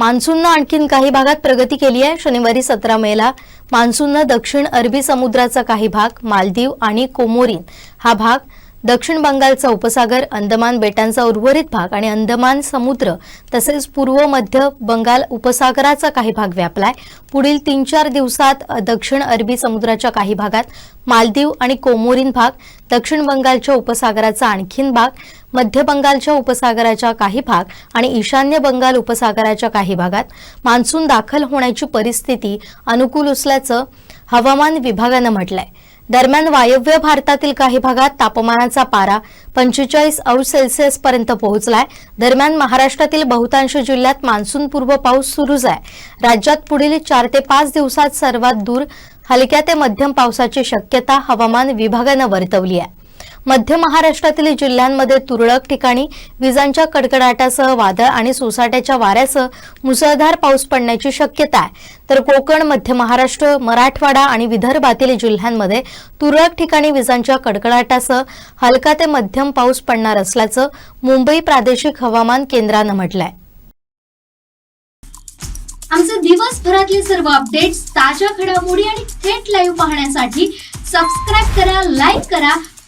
मान्सूननं आणखीन काही भागात प्रगती केली आहे. शनिवारी सतरा मेला. मान्सूननं दक्षिण अरबी समुद्राचा काही भाग मालदीव आणि कोमोरीन हा भाग दक्षिण बंगालचा उपसागर अंदमान बेटांचा उर्वरित भाग आणि अंदमान समुद्र तसेच पूर्व मध्य बंगाल उपसागराचा काही भाग व्यापलाय. पुढील तीन चार दिवसात दक्षिण अरबी समुद्राच्या काही भागात मालदीव आणि कोमोरीन भाग दक्षिण बंगालच्या उपसागराचा आणखीन भाग मध्य बंगालच्या उपसागराच्या काही भाग आणि ईशान्य बंगाल उपसागराच्या काही भागात मान्सून दाखल होण्याची परिस्थिती अनुकूल असल्याचं हवामान विभागानं म्हटलंय. दरम्यान वायव्य भारतातील काही भागात तापमानाचा पारा पंचेचाळीस अंश सेल्सिअस पर्यंत पोहोचलाय. दरम्यान महाराष्ट्रातील बहुतांश जिल्ह्यात मान्सूनपूर्व पाऊस सुरूच आहे. राज्यात पुढील चार ते पाच दिवसात सर्वात दूर हलक्या ते मध्यम पावसाची शक्यता हवामान विभागानं वर्तवली आहे. मध्य महाराष्ट्रातील जिल्ह्यांमध्ये तुरळक ठिकाणी विजांच्या कडकडाटासह वादळ आणि सोसाट्याच्या वाऱ्यासह मुसळधार पाऊस पडण्याची शक्यता आहे. तर कोकण मध्य महाराष्ट्र मराठवाडा आणि विदर्भातील जिल्ह्यांमध्ये तुरळक ठिकाणी विजांच्या कडकडाटासह हलका ते मध्यम पाऊस पडणार असल्याचं मुंबई प्रादेशिक हवामान केंद्रानं म्हटलंय. आमचे दिवसभरातले सर्व अपडेट्स ताज्या घडामोडी आणि थेट लाईव्ह पाहण्यासाठी सबस्क्राईब करा लाईक करा